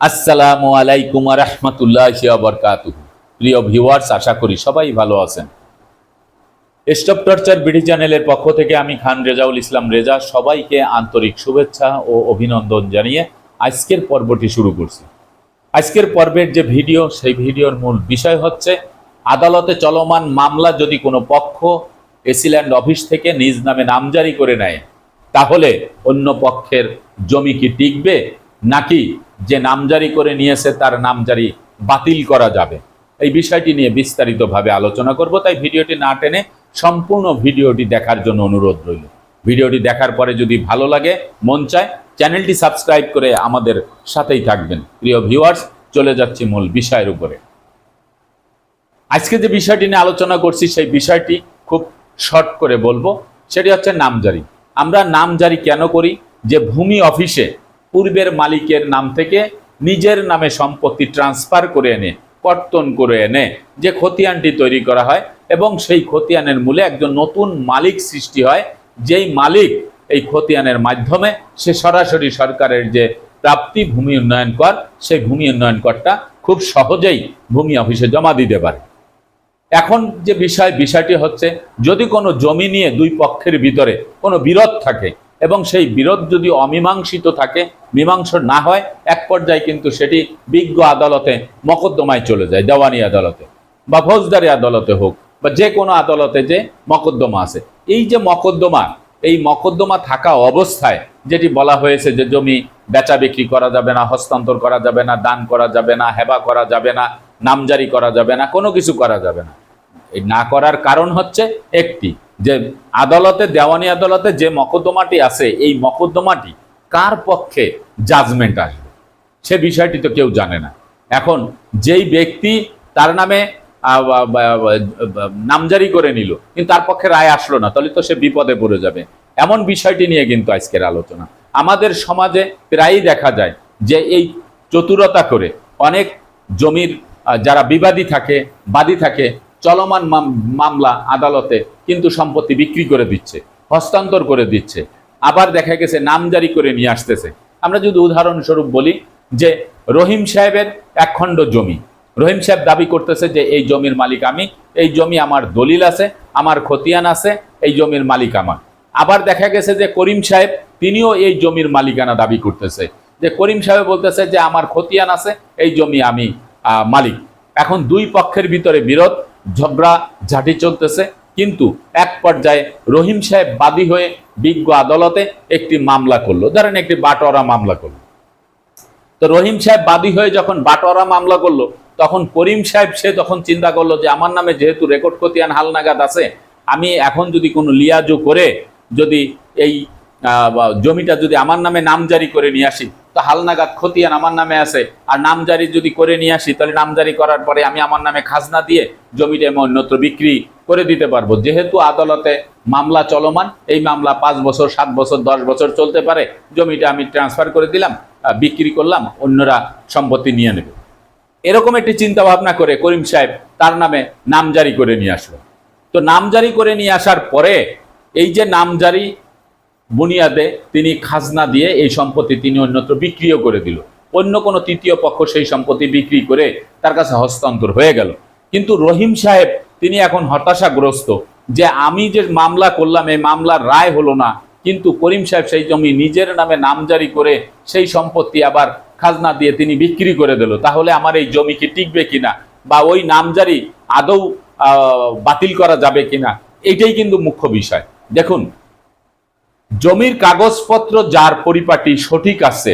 আসসালামু আলাইকুম রহমতুল্লাহ বরকাত প্রিয় ভিউয়ার্স, আশা করি সবাই ভালো আছেন। স্টপ টর্চার বিডি চ্যানেলের পক্ষ থেকে আমি খান রেজাউল ইসলাম রেজা সবাইকে আন্তরিক শুভেচ্ছা ও অভিনন্দন জানিয়ে আজকের পর্বটি শুরু করছি। আজকের পর্বের যে ভিডিও, সেই ভিডিওর মূল বিষয় হচ্ছে, আদালতে চলমান মামলা যদি কোনো পক্ষ এসিল্যান্ড অফিস থেকে নিজ নামে নামজারি করে নেয়, তাহলে অন্য পক্ষের জমি কি টিকবে, নাকি যে নামজারি করে নিয়েছে তার নামজারি বাতিল করা যাবে। এই বিষয়টি নিয়ে বিস্তারিতভাবে আলোচনা করব, তাই ভিডিওটি না টেনে সম্পূর্ণ ভিডিওটি দেখার জন্য অনুরোধ রইল। ভিডিওটি দেখার পরে যদি ভালো লাগে, মন চায়, চ্যানেলটি সাবস্ক্রাইব করে আমাদের সাথেই থাকবেন। প্রিয় ভিউয়ার্স, চলে যাচ্ছি মূল বিষয়ের উপরে। আজকে যে বিষয়টি নিয়ে আলোচনা করছি, সেই বিষয়টি খুব শর্ট করে বলব। সেটি হচ্ছে নামজারি। আমরা নামজারি কেন করি? যে ভূমি অফিসে পূর্বের মালিকের নাম থেকে নিজের নামে সম্পত্তি ট্রান্সফার করে এনে, কর্তন করে এনে যে খতিয়ানটি তৈরি করা হয় এবং সেই খতিয়ানের মূলে একজন নতুন মালিক সৃষ্টি হয়, যেই মালিক এই খতিয়ানের মাধ্যমে সে সরাসরি সরকারের যে প্রাপ্তি, ভূমি উন্নয়ন কর সেই ভূমি উন্নয়ন করটা খুব সহজেই ভূমি অফিসে জমা দিতে পারে। এখন যে বিষয়, বিষয়টি হচ্ছে যদি কোনো জমি নিয়ে দুই পক্ষের ভিতরে কোনো বিরোধ থাকে এবং সেই বিরোধ যদি অমীমাংসিত থাকে, মীমাংস না হয়, এক পর্যায়ে কিন্তু সেটি বিজ্ঞ আদালতে, মকদ্দমায় চলে যায়, দেওয়ানি আদালতে বা ফৌজদারি আদালতে হোক বা যে কোনো আদালতে যে মকদ্দমা আছে। এই যে মকদ্দমা, এই মকদ্দমা থাকা অবস্থায় যেটি বলা হয়েছে যে জমি বেচা বিক্রি করা যাবে না, হস্তান্তর করা যাবে না, দান করা যাবে না, হেবা করা যাবে না, নামজারি করা যাবে না, কোনো কিছু করা যাবে না। এই না করার কারণ হচ্ছে একটি যে আদালতে, দেওয়ানি আদালতে যে মকদ্দমাটি আছে, এই মকদ্দমাটি কার পক্ষে জাজমেন্ট আসবে? সে বিষয়টি তো কেউ জানে না। এখন যেই ব্যক্তি তার নামে নামজারি করে নিল, কিন্তু তার পক্ষে রায় আসলো না, তাহলে তো সে বিপদে পড়ে যাবে। এমন বিষয়টি নিয়ে কিন্তু আজকের আলোচনা। আমাদের সমাজে প্রায়ই দেখা যায় যে এই চতুরতা করে অনেক জমির যারা বিবাদী থাকে, বাদী থাকে, চলমান মামলা আদালতে কিন্তু সম্পত্তি বিক্রি করে দিচ্ছে, হস্তান্তর করে দিচ্ছে, আবার দেখা গেছে নামজারি করে নিয়ে আসতেছে। আমরা যদি উদাহরণস্বরূপ বলি যে রহিম সাহেবের একখণ্ড জমি। রহিম সাহেব দাবি করতেছে যে এই জমির মালিক আমি, এই জমি আমার দলিল আছে, আমার খতিয়ান আছে, এই জমির মালিক আমার। আবার দেখা গেছে যে করিম সাহেব, তিনিও এই জমির মালিকানা দাবি করতেছে। যে করিম সাহেব বলতেছে যে আমার খতিয়ান আছে, এই জমি আমি মালিক। এখন দুই পক্ষের ভিতরে বিরোধ, ঝগড়া, ঝাঁটি চলতেছে। কিন্তু এক পর্যায়ে রহিম সাহেব বাদী হয়ে বিজ্ঞ আদালতে একটি মামলা করল। ধরেন একটি বাটোয়ারা মামলা করল। তো রহিম সাহেব বাদী হয়ে যখন বাটোয়ারা মামলা করল, তখন করিম সাহেব সে তখন চিন্তা করল যে, আমার নামে যেহেতু রেকর্ড খতিয়ান হালনাগাদ আছে, আমি এখন যদি কোনো লিয়াজু করে যদি এই জমিটা যদি আমার নামে নামজারি করে নিয়ে আসি তো হালনাগাদ খতিয়ান আমার নামে আছে। আর নামজারি যদি করে নিয়ে আসি, তাহলে নামজারি করার পরে আমি আমার নামে খাজনা দিয়ে জমিটা আমি অন্যত্র বিক্রি করে দিতে পারব। যেহেতু আদালতে মামলা চলমান, এই মামলা পাঁচ বছর, সাত বছর, দশ বছর চলতে পারে। জমিটা আমি ট্রান্সফার করে দিলাম বিক্রি করলাম, অন্যরা সম্পত্তি নিয়ে নেবে। এরকম একটি চিন্তা ভাবনা করে করিম সাহেব তার নামে নামজারি করে নিয়ে আসলো। তো নামজারি করে নিয়ে আসার পরে এই যে নামজারি বুনিয়াদে তিনি খাজনা দিয়ে এই সম্পত্তি তিনি অন্যত্র বিক্রিও করে দিল। অন্য কোনো তৃতীয় পক্ষ সেই সম্পত্তি বিক্রি করে তার কাছে হস্তান্তর হয়ে গেল। কিন্তু রহিম সাহেব, তিনি এখন হতাশাগ্রস্ত যে আমি যে মামলা করলাম, এই মামলার রায় হলো না। কিন্তু করিম সাহেব সেই জমি নিজের নামে নামজারি করে সেই সম্পত্তি আবার খাজনা দিয়ে তিনি বিক্রি করে দিল। তাহলে আমার এই জমি কি টিকবে কিনা? বা ওই নামজারি আদৌ বাতিল করা যাবে কিনা? এটাই কিন্তু মুখ্য বিষয়। দেখুন জমির কাগজপত্র যার পরিপাটি সঠিক আছে,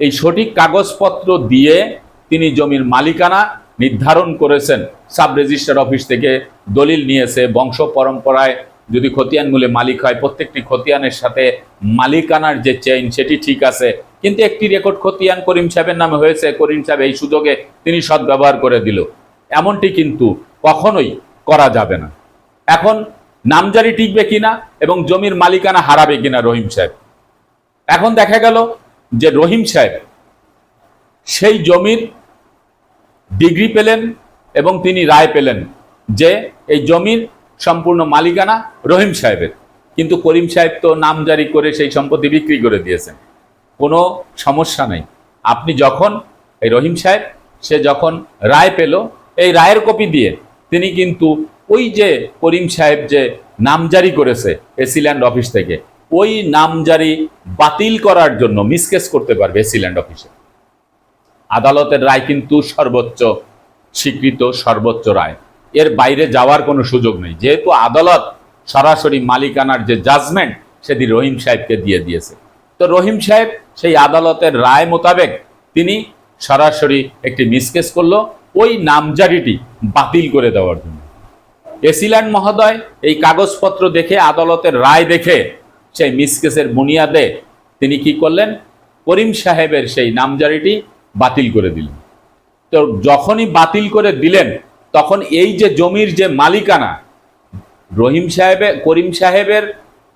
এই সঠিক কাগজপত্র দিয়ে তিনি জমির মালিকানা নির্ধারণ করেছেন। সাব রেজিস্টার অফিস থেকে দলিল নিয়েছে, বংশ পরম্পরায় যদি খতিয়ান মূলে মালিক হয়, প্রত্যেকটি খতিয়ানের সাথে মালিকানার যে চেইন সেটি ঠিক আছে, কিন্তু একটি রেকর্ড খতিয়ান করিম সাহেবের নামে হয়েছে। করিম সাহেব এই সুযোগে তিনি সদ্ব্যবহার করে দিল। এমনটি কিন্তু কখনোই করা যাবে না। এখন নামজারি টিকবে কিনা এবং জমির মালিকানা হারাবে কিনা রহিম সাহেব? এখন দেখা গেল যে রহিম সাহেব সেই জমির ডিগ্রি পেলেন এবং তিনি রায় পেলেন যে এই জমির সম্পূর্ণ মালিকানা রহিম সাহেবের। কিন্তু করিম সাহেব তো নামজারি করে সেই সম্পত্তি বিক্রি করে দিয়েছেন। কোনো সমস্যা নেই। আপনি যখন এই রহিম সাহেব, সে যখন রায় পেল, এই রায়ের কপি দিয়ে তিনি কিন্তু ওই যে করিম সাহেব যে নামজারি করেছে এসিল্যান্ড অফিস থেকে, ওই নামজারি বাতিল করার জন্য মিসকেস করতে পারবে এসিল্যান্ড অফিসে। আদালতের রায় কিন্তু সর্বোচ্চ, স্বীকৃত সর্বোচ্চ রায়। এর বাইরে যাওয়ার কোনো সুযোগ নেই। যেহেতু আদালত সরাসরি মালিকানার যে জাজমেন্ট সেদিন রহিম সাহেবকে দিয়ে দিয়েছে। তো রহিম সাহেব সেই আদালতের রায় মোতাবেক তিনি সরাসরি একটি মিসকেস করল, ওই নামজারিটি বাতিল করে দেওয়ার জন্য। এসিল্যান্ড মহোদয় এই কাগজপত্র দেখে, আদালতের রায় দেখে, সেই মিসকেসের বুনিয়াদে তিনি কি করলেন? করিম সাহেবের সেই নামজারিটি বাতিল করে দিলেন। তো যখনই বাতিল করে দিলেন, তখন এই যে জমির যে মালিকানা, রহিম সাহেবের করিম সাহেবের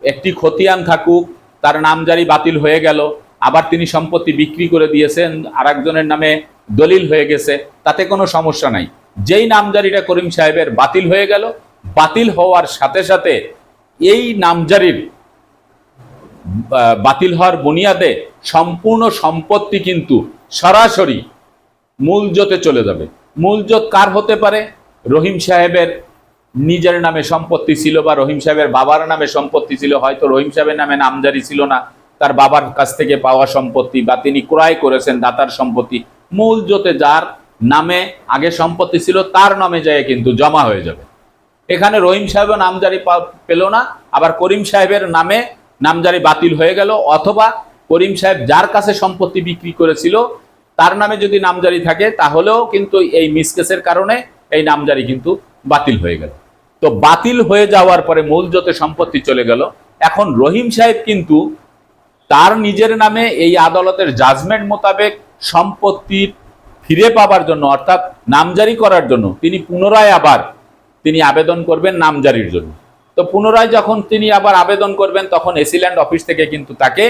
একটি খতিয়ান থাকুক, তার নামজারি বাতিল হয়ে গেল, আবার তিনি সম্পত্তি বিক্রি করে দিয়েছেন আর নামে দলিল হয়ে গেছে, তাতে কোনো সমস্যা নাই। যেই নামজারিটা করিম সাহেবের বাতিল হয়ে গেল, বাতিল হওয়ার সাথে সাথে এই নামজারির বাতিল হওয়ার বুনিয়াদে সম্পূর্ণ সম্পত্তি কিন্তু সরাসরি মূলজতে চলে যাবে। মূলজত কার হতে পারে? রহিম সাহেবের নিজের নামে সম্পত্তি ছিল বা রহিম সাহেবের বাবার নামে সম্পত্তি ছিল, হয়তো রহিম সাহেবের নামে নামজারি ছিল না। তার বাবার কাছ থেকে পাওয়া সম্পত্তি বা তিনি ক্রয় করেছেন দাতার সম্পত্তি। মূলজতে যার নামে আগে সম্পত্তি ছিল, তার নামে যায় কিন্তু জমা হয়ে যাবে। এখানে রহিম সাহেবও নামজারি পেল না, আবার করিম সাহেবের নামে নামজারি বাতিল হয়ে গেল, অথবা করিম সাহেব যার কাছে সম্পত্তি বিক্রি করেছিল, তার নামে যদি নামজারি থাকে, তাহলেও কিন্তু এই মিসকেসের কারণে এই নামজারি কিন্তু বাতিল হয়ে গেল। তো বাতিল হয়ে যাওয়ার পরে মূল যতে সম্পত্তি চলে গেল, এখন রহিম সাহেব কিন্তু তার নিজের নামে এই আদালতের জাজমেন্ট মোতাবেক সম্পত্তি ফিরে পাবার জন্য, অর্থাৎ নামজারি করার জন্য, তিনি পুনরায় আবার তিনি আবেদন করবেন নামজারির জন্য। তো পুনরায় যখন তিনি আবার আবেদন করবেন, তখন এসিল্যান্ড অফিস থেকে কিন্তু তাকে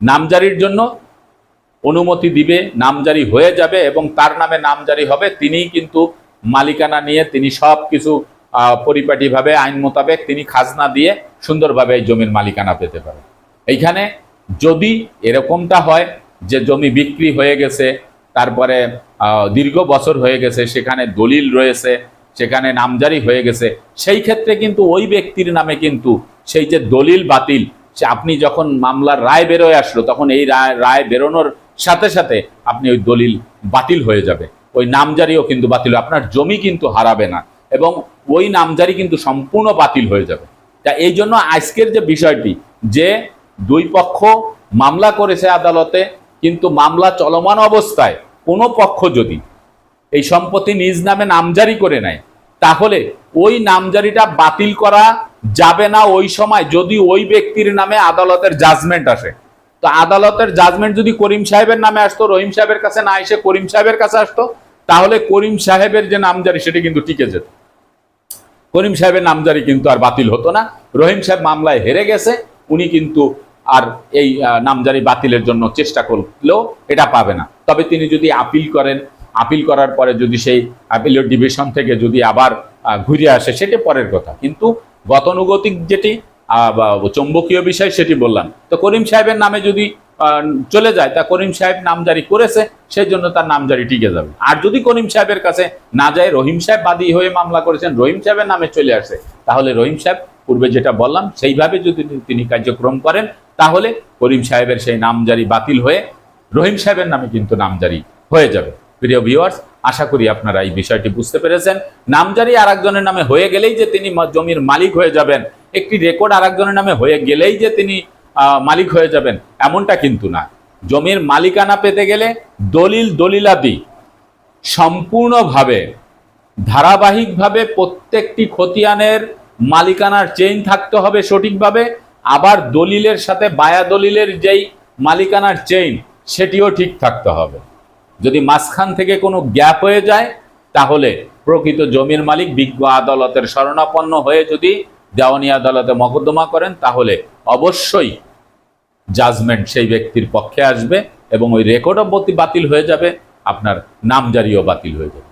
নামজারির জন্য অনুমতি দিবে, নামজারি হয়ে যাবে এবং তার নামে নামজারি হবে। তিনিই কিন্তু মালিকানা নিয়ে তিনি সব কিছু পরিপাটিভাবে, আইন মোতাবেক তিনি খাজনা দিয়ে সুন্দরভাবে এই জমির মালিকানা পেতে পারেন। এইখানে যদি এরকমটা হয় যে জমি বিক্রি হয়ে গেছে তারপরে দীর্ঘ বছর হয়ে গেছে, সেখানে দলিল রয়েছে, সেখানে নামজারি হয়ে গেছে, সেই ক্ষেত্রে কিন্তু ওই ব্যক্তির নামে কিন্তু সেই যে দলিল বাতিল, সে আপনি যখন মামলার রায় বেরোয় আসলো, তখন এই রায় রায় বেরোনোর সাথে সাথে আপনি ওই দলিল বাতিল হয়ে যাবে। ওই নামজারিও কিন্তু বাতিল, আপনার জমি কিন্তু হারাবে না এবং ওই নামজারি কিন্তু সম্পূর্ণ বাতিল হয়ে যাবে। তা এই জন্য আজকের যে বিষয়টি, যে দুই পক্ষ মামলা করেছে আদালতে কিন্তু মামলা চলমান অবস্থায় কোনো পক্ষ যদি এই সম্পত্তি নিজ নামে নামজারি করে নেয়, তাহলে ওই নামজারিটা বাতিল করা যাবে না ওই সময় যদি ওই ব্যক্তির নামে আদালতের জাজমেন্ট আসে। তো আদালতের জাজমেন্ট যদি করিম সাহেবের নামে আসতো, রহিম সাহেবের কাছে না এসে করিম সাহেবের কাছে আসতো, তাহলে করিম সাহেবের যে নামজারি সেটি কিন্তু টিকে যেত। করিম সাহেবের নামজারি কিন্তু আর বাতিল হতো না। রহিম সাহেব মামলায় হেরে গেছে, উনি কিন্তু আর এই নামজারি বাতিলের জন্য চেষ্টা করলেও এটা পাবে না। তবে তিনি যদি আপিল করেন, আপিল করার পরে যদি সেই আপিলের ডিভিশন থেকে যদি আবার ঘুরে আসে, সেটি পরের কথা। কিন্তু গতানুগতিক যেটি চৌম্বকীয় বিষয় সেটি বললাম। তো করিম সাহেবের নামে যদি চলে যায়, তা করিম সাহেব নামজারি করেছে, সেই জন্য তার নামজারি টিকে যাবে। আর যদি করিম সাহেবের কাছে না যায়, রহিম সাহেব বাদী হয়ে মামলা করেছেন, রহিম সাহেবের নামে চলে আসে, তাহলে রহিম সাহেব পূর্বে যেটা বললাম, সেইভাবে যদি তিনি কার্যক্রম করেন, তাহলে করিম সাহেবের সেই নামজারি বাতিল হয়ে, রহিম সাহেবের নামে কিন্তু নামজারি হয়ে যাবে। প্রিয় ভিউয়ার্স আশা করি আপনারা এই বিষয়টি বুঝতে পেরেছেন। নামজারি আর একজনের নামে হয়ে গেলেই যে তিনি জমির মালিক হয়ে যাবেন, একটি রেকর্ড আর একজনের নামে হয়ে গেলেই যে তিনি মালিক হয়ে যাবেন, এমনটা কিন্তু না। জমির মালিকানা পেতে গেলে দলিল দলিলাদি সম্পূর্ণভাবে, ধারাবাহিকভাবে প্রত্যেকটি খতিয়ানের মালিকানার চেইন থাকতে হবে সঠিকভাবে। আবার দলিলের সাথে বায়া দলিলের যেই মালিকানার চেইন সেটিও ঠিক থাকতে হবে। যদি মাঝখান থেকে কোনো গ্যাপ হয়ে যায়, তাহলে প্রকৃত জমির মালিক বিজ্ঞ আদালতের শরণাপন্ন হয়ে যদি দেওয়ানি আদালতে মকদ্দমা করেন, তাহলে অবশ্যই জাজমেন্ট সেই ব্যক্তির পক্ষে আসবে এবং ওই রেকর্ডও বতি- বাতিল হয়ে যাবে, আপনার নামজারিও বাতিল হয়ে যাবে।